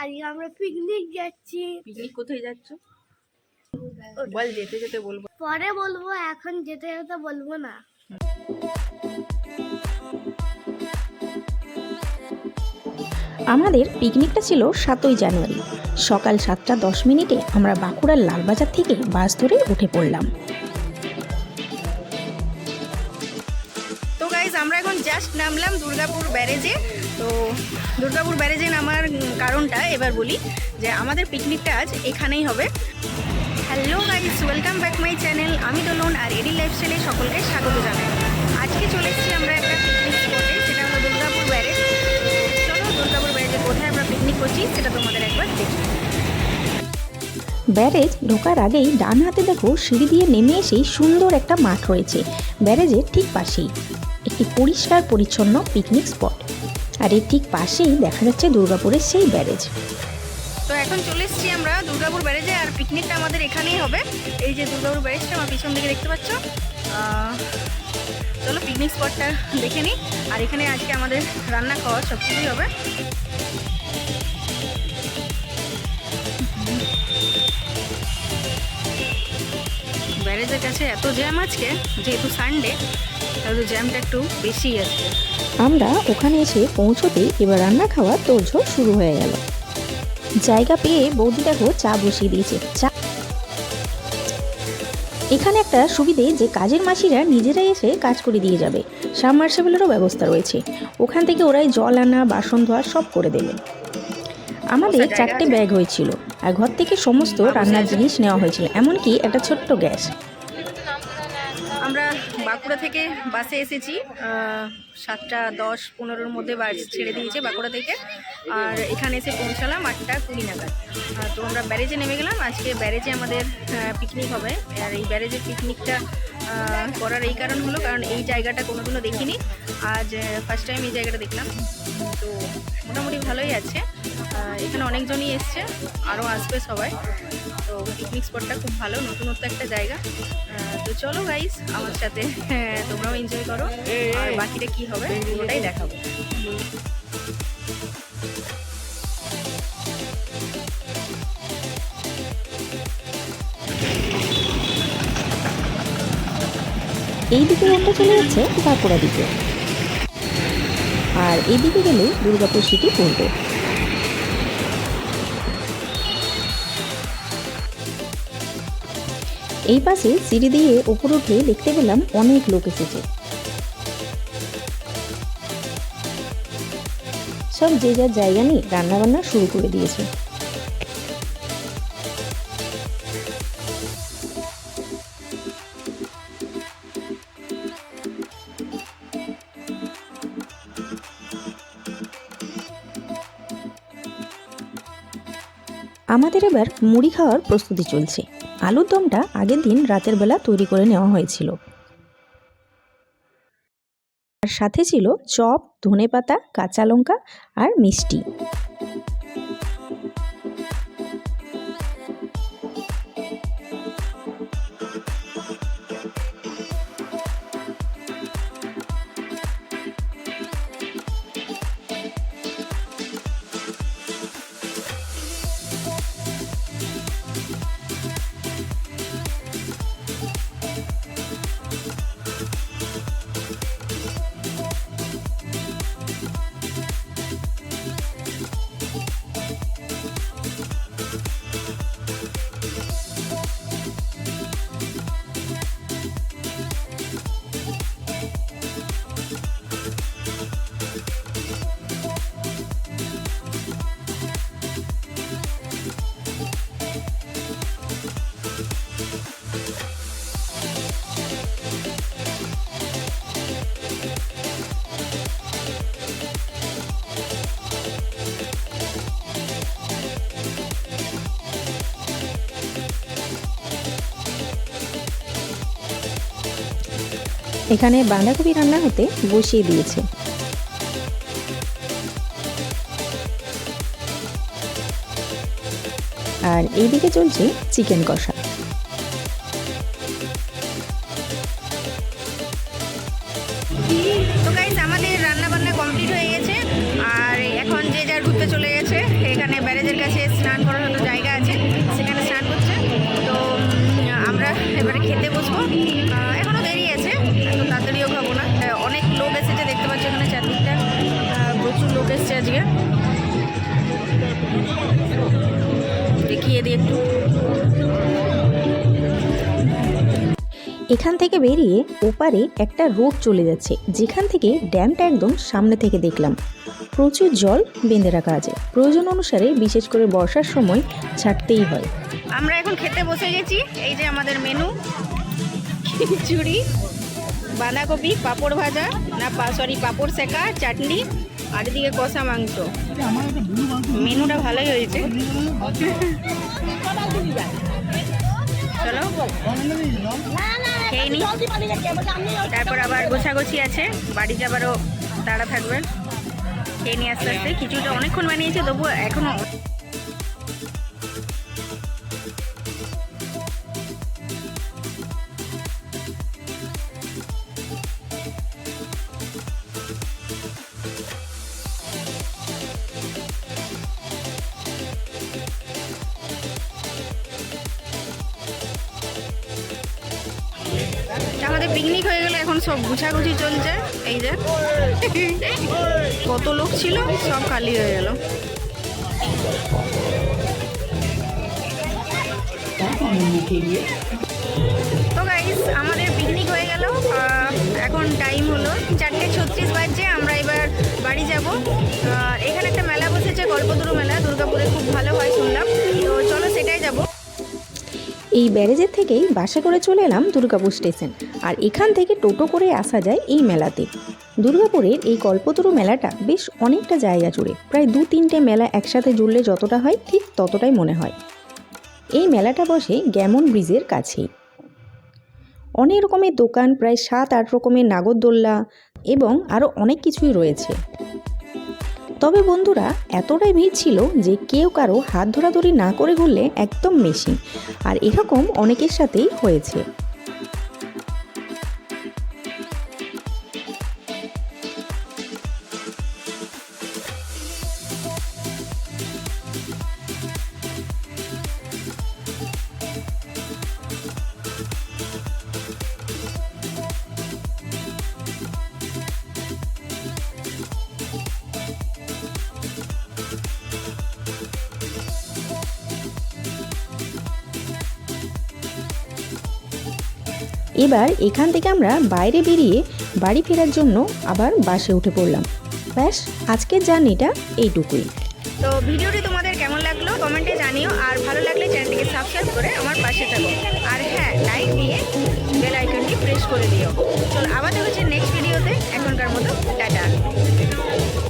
আজকে আমরা পিকনিক যাচ্ছি। পিকনিক কোথায় যাচ্ছ? বল যেতে যেতে বলব। পরে বলব এখন যেতে যেতে বলব না। আমাদের পিকনিকটা ছিল সাতই জানুয়ারি। সকাল সাতটা দশ মিনিটে আমরা বাঁকুড়ার লালবাজার থেকে বাস ধরে উঠে পড়লাম। নামলাম দুর্গাপুর ব্যারেজে। তো দুর্গাপুর ব্যারেজে নামার কারণটা এবার বলি যে আমাদের পিকনিকটা আজ এখানেই হবে। Hello guys welcome back my channel আমি দোলন আর এডি লাইফস্টাইলে সকলকে স্বাগত জানাই। আজকে চলে এসেছি আমরা একটা পিকনিক স্পটে সেটা হলো দুর্গাপুর ব্যারেজ। চলো দুর্গাপুর ব্যারেজে কোথায় আমরা পিকনিক করছি, সেটা তোমাদের একবার দেখি ব্যারেজ ঢোকার আগেই ডান হাতে দেখো সিঁড়ি দিয়ে নেমে এসেই সুন্দর একটা মাঠ রয়েছে। ব্যারেজের ঠিক পাশেই। একটি পরিষ্কার পরিচ্ছন্ন পিকনিক স্পট আর এর ঠিক পাশেই দেখা যাচ্ছে দুর্গাপুরের সেই ব্যারেজ। তো এখন চলে এসেছি আমরা দুর্গাপুর ব্যারেজে আর পিকনিকটা আমাদের এখানেই হবে। এই যে দুর্গাপুর ব্যারেজটা আমার পিছন দিকে দেখতে পাচ্ছ। চলো পিকনিক স্পটটা দেখে নিই। আর এখানে আজকে আমাদের রান্না খাওয়া সব কিছুই হবে। ব্যারেজের কাছে এত জ্যাম আজকে, যেহেতু সানডে তাহলে জ্যামটা একটু বেশিই আছে। আমরা ওখানে এসে পৌঁছতেই এবার রান্না খাওয়া তোড়ঝোড় শুরু হয়ে গেল। জায়গা পেয়ে বৌদি দেখো চা বসিয়ে দিয়েছে। চা। এখানে একটা সুবিধে যে কাজের মাসিরা নিজেরাই এসে কাজ করে দিয়ে যাবে। সাবমার্সেবলেরও ব্যবস্থা রয়েছে। ওখান থেকে ওরাই জল আনা, বাসন ধোয়া সব করে দেবে। আমাদের চারটে ব্যাগ হয়েছিল আর ঘর থেকে সমস্ত রান্নার জিনিস নেওয়া হয়েছিল এমনকি একটা ছোট্ট গ্যাস। আমরা বাঁকুড়া থেকে বাসে এসেছি সাতটা দশ পনেরোর মধ্যে বাস ছেড়ে দিয়েছে বাঁকুড়া থেকে। আর এখানে এসে পৌঁছালাম আটটা কুড়ি নাগাদ। তো আমরা ব্যারেজে নেমে গেলাম আজকে ব্যারেজে আমাদের পিকনিক হবে। আর এই ব্যারেজের পিকনিকটা করার এই কারণ হলো কারণ এই জায়গাটা কোনোদিনও দেখিনি। আজ ফার্স্ট টাইম এই জায়গাটা দেখলাম। তো মোটামুটি ভালোই আছে। এখানে অনেকজনই এসছে আরও আসবে সবাই। তো পিকনিক স্পটটা খুব ভালো নতুনত্ব একটা জায়গা। তো চলো গাইস আমার সাথে হ্যাঁ, তোমরাও এনজয় করো। আর বাকিটা কি হবে পুরোটাই দেখাবো। এই দিকে একটা চলে যাচ্ছে বাঁকুড়া দিকে। আর এইদিকে গেলে দুর্গাপুর সিটি পড়বে এই পাশে সিঁড়ি দিয়ে ওপর উঠে দেখতে পেলাম অনেক লোক এসেছে। সব যে যার জায়গা নিয়ে রান্নাবান্না শুরু করে দিয়েছে। আমাদের এবার মুড়ি খাওয়ার প্রস্তুতি চলছে। আলুর দমটা আগের দিন রাতের বেলা তৈরি করে নেওয়া হয়েছিল। আর সাথে ছিল চপ ধনে পাতা কাঁচা লঙ্কা আর মিষ্টি। এখানে বাঁধাকপি রান্না হতে বসিয়ে দিয়েছে। আর এইদিকে চলছে চিকেন কষা। আজকে। দেখিয়ে দিই একটু। এখান থেকে বেরিয়ে ওপারে একটা রোড চলে যাচ্ছে যেখান থেকে ড্যামটা একদম সামনে থেকে দেখলাম। প্রচুর জল বেঁধে রাখা আছে। প্রয়োজন অনুসারে বিশেষ করে বর্ষার সময় ছাড়তেই হয়। আমরা এখন খেতে বসে গেছি এই যে আমাদের মেনু। খিচুড়ি বাঁধাকপি পাঁপড় ভাজা না সরি পাঁপড় সেকা চাটনি। আর এদিকে কষা মাংস। মেনুটা ভালোই হয়েছে। চলো। খেয়ে নি। তারপর আবার গোছাগুছি আছে। বাড়ি যাবারও তাড়া থাকবে। খেয়ে নিয়ে আস্তে আস্তে। খিচুড়িটা অনেকক্ষণ বানিয়েছে তবু এখনও সব গুছাগুছি চলছে, এই যে। কত লোক ছিল, সব খালি হয়ে গেল। তো গাইস আমাদের পিকনিক হয়ে গেল এখন টাইম হলো চারটে ছত্রিশ বাজছে, আমরা এবার বাড়ি যাব। এখানে একটা মেলা বসেছে, গল্পতরু মেলা, দুর্গাপুরে খুব ভালো হয় শুনলাম। তো চলো সেটাই যাব। এই ব্যারেজের থেকেই বাসে করে চলে এলাম দুর্গাপুর স্টেশন। আর এখান থেকে টোটো করে আসা যায় এই মেলাতে। দুর্গাপুরের এই কল্পতরু মেলাটা বেশ অনেকটা জায়গা জুড়ে। প্রায় দু তিনটে মেলা একসাথে জুড়লে যতটা হয় ঠিক ততটাই মনে হয়। এই মেলাটা বসে গ্যামন ব্রিজের কাছেই। অনেক রকমের দোকান, প্রায় সাত আট রকমের নাগরদোল্লা এবং আরও অনেক কিছুই রয়েছে। তবে বন্ধুরা, এতটাই ভিড় ছিল যে কেউ কারও হাত ধরাধরি না করে ঘুরলে একদম মেশিন। আর এরকম অনেকের সাথেই হয়েছে। এবার এখান থেকে আমরা বাইরে বেরিয়ে বাড়ি ফেরার জন্য আবার বাসে উঠে পড়লাম। ব্যাস, আজকের জার্নিটা এইটুকুই। তো ভিডিওটি তোমাদের কেমন লাগল কমেন্টে জানিও, আর ভালো লাগলে চ্যানেলটিকে সাবস্ক্রাইব করে আমার পাশে থাকো। আর হ্যাঁ লাইক দিয়ে বেল আইকনটি প্রেস করে দিও। চলো, আবার দেখা হচ্ছে নেক্সট ভিডিওতে এখনকার মতো, টাটা।